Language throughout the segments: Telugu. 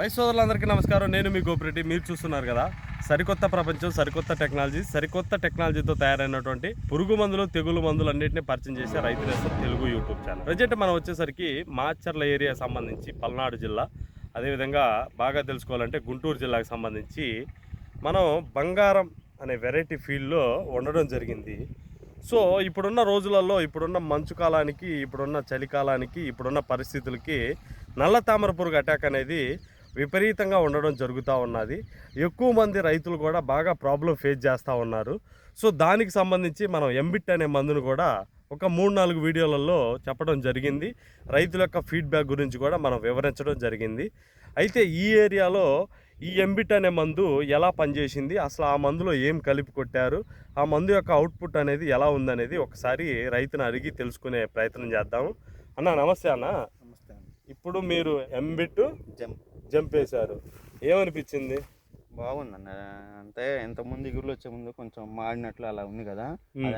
రైతు సోదరులందరికీ నమస్కారం. నేను మీ గోపిరెడ్డి. మీరు చూస్తున్నారు కదా సరికొత్త ప్రపంచం సరికొత్త టెక్నాలజీ సరికొత్త టెక్నాలజీతో తయారైనటువంటి పురుగు మందులు తెగులు మందులు అన్నింటినీ పరిచయం చేసే రైతు నేస్తం తెలుగు యూట్యూబ్ ఛానల్. ప్రజెంట్ మనం వచ్చేసరికి మాచర్ల ఏరియా సంబంధించి పల్నాడు జిల్లా. అదేవిధంగా బాగా తెలుసుకోవాలంటే గుంటూరు జిల్లాకు సంబంధించి మనం బంగారం అనే వెరైటీ ఫీల్డ్లో ఉండడం జరిగింది. సో ఇప్పుడున్న రోజులలో ఇప్పుడున్న మంచు కాలానికి ఇప్పుడున్న చలికాలానికి ఇప్పుడున్న పరిస్థితులకి నల్ల తామర పురుగు అటాక్ అనేది విపరీతంగా ఉండడం జరుగుతూ ఉన్నది. ఎక్కువ మంది రైతులు కూడా బాగా ప్రాబ్లం ఫేస్ చేస్తూ ఉన్నారు. సో దానికి సంబంధించి మనం ఎంబిట్ అనే మందును కూడా ఒక మూడు నాలుగు వీడియోలలో చెప్పడం జరిగింది. రైతుల యొక్క ఫీడ్బ్యాక్ గురించి కూడా మనం వివరించడం జరిగింది. అయితే ఈ ఏరియాలో ఈ ఎంబిట్ అనే మందు ఎలా పనిచేసింది? అసలు ఆ మందులో ఏం కలిపి కొట్టారు? ఆ మందు యొక్క అవుట్పుట్ అనేది ఎలా ఉందనేది ఒకసారి రైతుని అడిగి తెలుసుకునే ప్రయత్నం చేద్దాము. అన్న నమస్తే అన్న. నమస్తే ఇప్పుడు మీరు ఎంబిట్ జమ్ జంప్ వేశారు ఏమనిపించింది? బాగుందన్న. అంటే ఇంత ముందు ఇగురులు వచ్చే ముందు కొంచెం మాడినట్లు అలా ఉంది కదా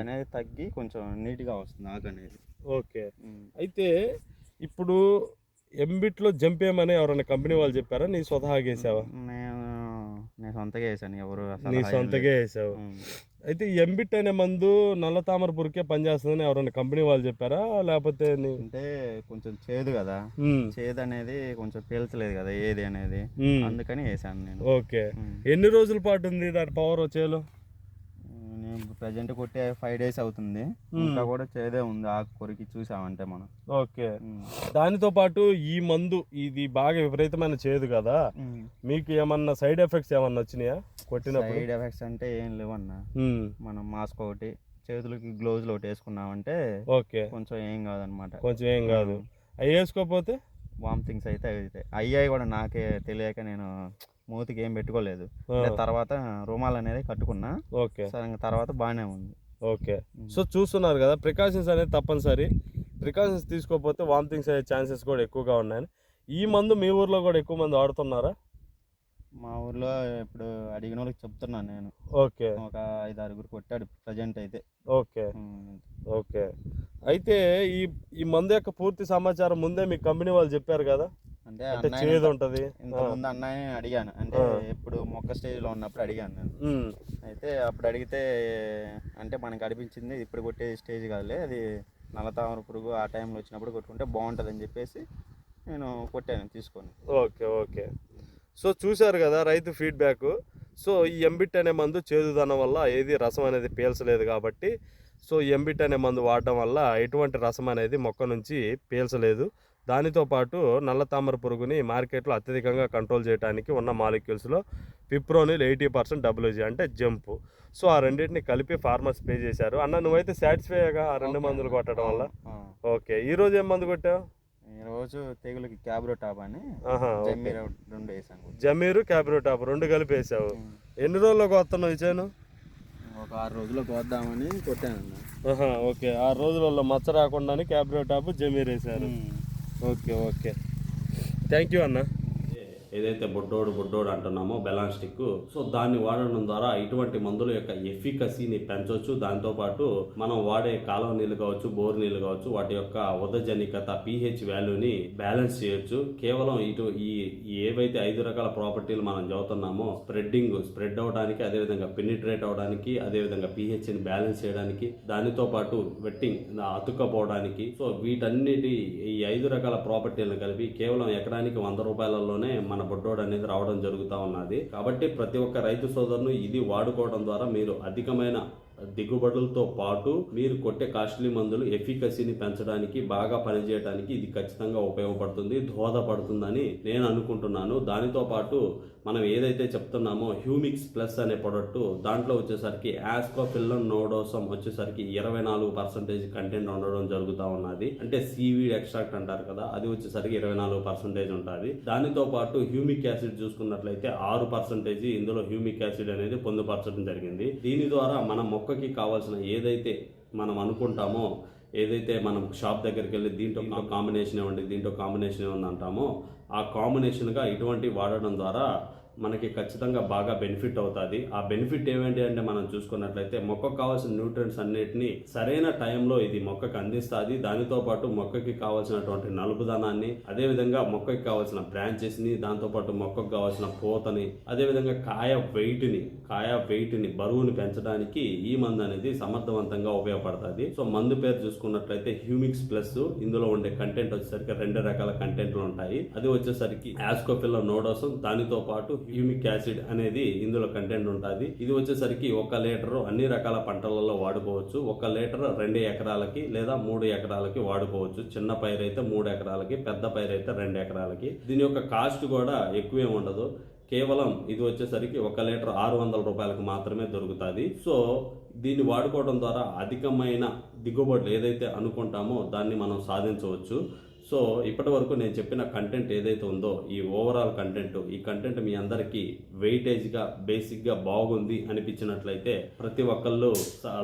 అనేది తగ్గి కొంచెం నీట్గా వస్తుంది ఆకు అనేది ఓకే. అయితే ఇప్పుడు ఎంబిట్లో జంప్ ఏమని ఎవరైనా కంపెనీ వాళ్ళు చెప్పారా? నీ స్వతహాగా వేసావా? నేను నేను సొంతగా వేసాను ఎవరు అసలు నీ సొంతగా వేసావు. అయితే ఎంబిట్ అనే మందు నల్ల తామర పురికే పనిచేస్తుందని ఎవరైనా కంపెనీ వాళ్ళు చెప్పారా? లేకపోతే అంటే కొంచెం చేదు కదా. చేదు అనేది కొంచెం పీల్చలేదు కదా ఏది అనేది. అందుకని వేసాను నేను. ఓకే. ఎన్ని రోజుల పాటు ఉంది దాని పవర్ వచ్చేలో? ప్రజెంట్ కొట్టే ఫైవ్ డేస్ అవుతుంది. ఇంకా కూడా చేదే ఉంది. ఆకు కొరికి చూసామంటే మనం. ఓకే. మ్మ్. దానితో పాటు ఈ మందు ఇది బాగా విపరీతమైన చేదు కదా? మ్మ్. మీకు ఏమన్నా సైడ్ ఎఫెక్ట్స్ ఏమన్నా వచ్చినాయా కొట్టినప్పుడు? సైడ్ ఎఫెక్ట్స్ అంటే ఏం లేవన్నా. మనం మాస్క్ ఒకటి చేతులకి గ్లోవ్స్ ఒకటి వేసుకున్నామంటే ఓకే. కొంచెం ఏం కాదనమాట కొంచెం ఏం కాదు. అవి వేసుకోకపోతే? వామిటింగ్స్ అయితే అవుతాయి అయ్యాయి కూడా నాకే తెలియక నేను మూతికి ఏం పెట్టుకోలేదు తర్వాత రుమాల్ అనేది కట్టుకున్నా. ఓకే. సరే ఇంకా తర్వాత బాగానే ఉంది. ఓకే. సో చూస్తున్నారు కదా ప్రికాషన్స్ అనేది తప్పనిసరి. ప్రికాషన్స్ తీసుకోకపోతే వామిటింగ్స్ అయ్యే ఛాన్సెస్ కూడా ఎక్కువగా ఉన్నాయి ఈ మందు మీ ఊర్లో కూడా ఎక్కువ మంది వాడుతున్నారా? మా ఊర్లో ఇప్పుడు అడిగిన వాళ్ళకి చెప్తున్నాను నేను. ఓకే. ఒక ఐదు ఆరుగురు కొట్టాడు ప్రజెంట్ అయితే. ఓకే. ఓకే. అయితే ఈ ఈ మందు యొక్క పూర్తి సమాచారం ముందే మీ కంపెనీ వాళ్ళు చెప్పారు కదా? అంటే చేదు ఉంటది. ఇంత ముందు అన్నయ్య అడిగాను. అంటే ఇప్పుడు మొక్క స్టేజ్లో ఉన్నప్పుడు అడిగాను నేను. అయితే అప్పుడు అడిగితే అంటే మనకు అనిపించింది ఇప్పుడు కొట్టే స్టేజ్ కాదులే అది నల్లతామర పురుగు ఆ టైంలో వచ్చినప్పుడు కొట్టుకుంటే బాగుంటుందని చెప్పేసి నేను కొట్టాను తీసుకొని. Okay okay. సో చూశారు కదా రైతు ఫీడ్బ్యాక్. సో ఈ ఎంబిట్ అనే మందు చేదుదనం వల్ల ఏది రసం అనేది పీల్చలేదు కాబట్టి సో ఈ ఎంబిట్ అనే మందు వాడడం వల్ల ఎటువంటి రసం అనేది మొక్క నుంచి పీల్చలేదు. దానితో పాటు నల్ల తామర పురుగుని మార్కెట్లో అత్యధికంగా కంట్రోల్ చేయడానికి ఉన్న మాలిక్యూల్స్లో పిప్రోనిల్ ఎయిటీ పర్సెంట్ డబ్ల్యూజీ అంటే జంప్. సో ఆ రెండింటిని కలిపి ఫార్మర్స్ పే చేశారు. అన్న నువ్వైతే సాటిస్ఫైగా ఆ రెండు మందులు కొట్టడం వల్ల? ఓకే. ఈ రోజు ఏం మందు కొట్టావు? ఈ రోజు తెగులకి క్యాబ్రో టాప్ అని రెండు వేసాను జమీరు క్యాబ్రో టాప్ రెండు కలిపి వేసావు. ఎన్ని రోజుల్లోకి వస్తున్నావు ఇచ్చాను ఒక ఆరు రోజుల్లో కోద్దామని కొట్టాను ఓకే. ఆరు రోజులలో మచ్చ రాకుండానే క్యాబ్రో టాప్ జమీర్ వేసారు ఓకే ఓకే. థ్యాంక్ యూ అన్న. ఏదైతే బొడ్డోడు బొడ్డోడు అంటున్నామో బెలాన్స్టిక్ సో దాన్ని వాడడం ద్వారా ఇటువంటి మందుల యొక్క ఎఫికసీని పెంచవచ్చు దాంతోపాటు మనం వాడే కాలువ నీళ్ళు కావచ్చు బోర్ నీళ్ళు కావచ్చు వాటి యొక్క ఉదజనికత పిహెచ్ వాల్యూని బ్యాలెన్స్ చేయొచ్చు. కేవలం ఇటు ఈ ఏవైతే ఐదు రకాల ప్రాపర్టీలు మనం చదువుతున్నామో స్ప్రెడ్డింగ్ స్ప్రెడ్ అవడానికి అదేవిధంగా పెనిట్రేట్ అవడానికి అదేవిధంగా పిహెచ్ని బ్యాలెన్స్ చేయడానికి దానితో పాటు వెట్టింగ్ అతుక్కపోవడానికి. సో వీటన్నిటి ఈ ఐదు రకాల ప్రాపర్టీలను కలిపి కేవలం ఎకరానికి వంద రూపాయలలోనే మన బొడ్డోడు అనేది రావడం జరుగుతూ ఉన్నది. కాబట్టి ప్రతి ఒక్క రైతు సోదరును ఇది వాడుకోవడం ద్వారా మీరు అధికమైన దిగుబడులతో పాటు మీరు కొట్టే కాస్ట్లీ మందులు ఎఫికసీని పెంచడానికి బాగా పనిచేయడానికి ఇది ఖచ్చితంగా ఉపయోగపడుతుంది దోహదపడుతుందని నేను అనుకుంటున్నాను. దానితో పాటు మనం ఏదైతే చెప్తున్నామో హ్యూమిక్స్ ప్లస్ అనే ప్రొడక్ట్ దాంట్లో వచ్చేసరికి యాస్కోఫిల్లన్ నోడోసం వచ్చేసరికి ఇరవై నాలుగు పర్సెంటేజ్ కంటెంట్ ఉండడం జరుగుతూ ఉన్నది. అంటే సీవీడ్ ఎక్స్ట్రాక్ట్ అంటారు కదా అది వచ్చేసరికి ఇరవై నాలుగు పర్సెంటేజ్ ఉంటుంది. దానితో పాటు హ్యూమిక్ యాసిడ్ చూసుకున్నట్లయితే ఆరు పర్సెంటేజ్ ఇందులో హ్యూమిక్ యాసిడ్ అనేది పొందుపరచడం జరిగింది. దీని ద్వారా మన మొక్క మొక్కకి కావాల్సిన ఏదైతే మనం అనుకుంటామో ఏదైతే మనం షాప్ దగ్గరికి వెళ్ళి దీంట్లో కాంబినేషన్ ఇవ్వండి దీంట్లో కాంబినేషన్ ఇవ్వండి అంటామో ఆ కాంబినేషన్గా ఇటువంటి వాడడం ద్వారా మనకి ఖచ్చితంగా బాగా బెనిఫిట్ అవుతుంది. ఆ బెనిఫిట్ ఏమిటి అంటే మనం చూసుకున్నట్లయితే మొక్కకు కావాల్సిన న్యూట్రియంట్స్ అన్నిటిని సరైన టైంలో ఇది మొక్కకు అందిస్తుంది. దానితో పాటు మొక్కకి కావాల్సినటువంటి నలుపుదనాన్ని అదే విధంగా మొక్కకి కావాల్సిన బ్రాంచెస్ని దాంతోపాటు మొక్కకు కావాల్సిన పోతని అదే విధంగా కాయ వెయిట్ని కాయ వెయిట్ని బరువుని పెంచడానికి ఈ మందు అనేది సమర్థవంతంగా ఉపయోగపడుతుంది. సో మందు పేరు చూసుకున్నట్లయితే హ్యూమిక్స్ ప్లస్ ఇందులో ఉండే కంటెంట్ వచ్చేసరికి రెండు రకాల కంటెంట్లు ఉంటాయి. అది వచ్చేసరికి యాస్కోఫిల్ల నోడోసం దానితో పాటు యూమిక్ యాసిడ్ అనేది ఇందులో కంటెంట్ ఉంటుంది. ఇది వచ్చేసరికి ఒక లీటరు అన్ని రకాల పంటలలో వాడుకోవచ్చు. ఒక లీటర్ రెండు ఎకరాలకి లేదా మూడు ఎకరాలకి వాడుకోవచ్చు. చిన్న పైరు అయితే మూడు ఎకరాలకి పెద్ద పైరు అయితే రెండు ఎకరాలకి. దీని యొక్క కాస్ట్ కూడా ఎక్కువే ఉండదు. కేవలం ఇది వచ్చేసరికి ఒక లీటర్ ఆరు వందల రూపాయలకు మాత్రమే దొరుకుతుంది. సో దీన్ని వాడుకోవడం ద్వారా అధికమైన దిగుబడులు ఏదైతే అనుకుంటామో దాన్ని మనం సాధించవచ్చు. సో ఇప్పటి వరకు నేను చెప్పిన కంటెంట్ ఏదైతే ఉందో ఈ ఓవరాల్ కంటెంట్ ఈ కంటెంట్ మీ అందరికీ వెయిటేజ్గా బేసిక్గా బాగుంది అనిపించినట్లయితే ప్రతి ఒక్కళ్ళు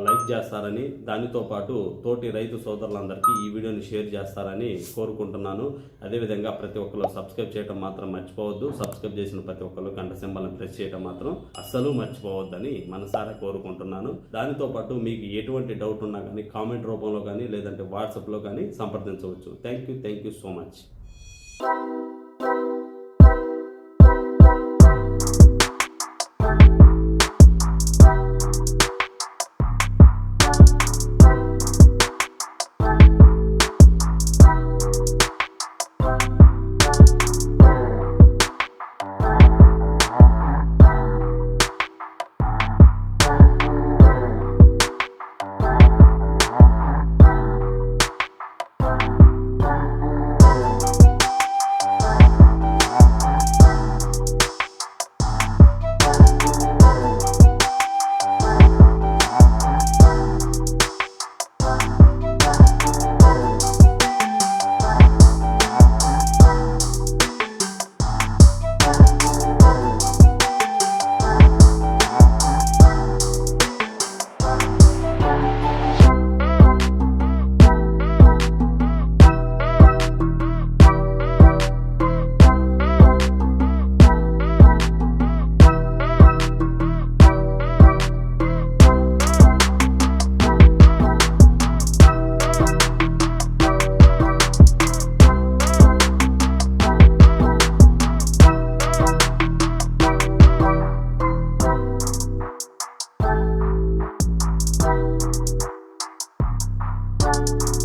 లైక్ చేస్తారని దానితో పాటు తోటి రైతు సోదరులందరికీ ఈ వీడియోని షేర్ చేస్తారని కోరుకుంటున్నాను. అదేవిధంగా ప్రతి ఒక్కరు సబ్స్క్రైబ్ చేయడం మాత్రం మర్చిపోవద్దు. సబ్స్క్రైబ్ చేసిన ప్రతి ఒక్కరు గంట సింబల్ని ప్రెస్ చేయడం మాత్రం అస్సలు మర్చిపోవద్దని మనసారా కోరుకుంటున్నాను. దానితో పాటు మీకు ఎటువంటి డౌట్ ఉన్నా కానీ కామెంట్ రూపంలో కానీ లేదంటే వాట్సాప్లో కానీ సంప్రదించవచ్చు. Thank you thank you so much you.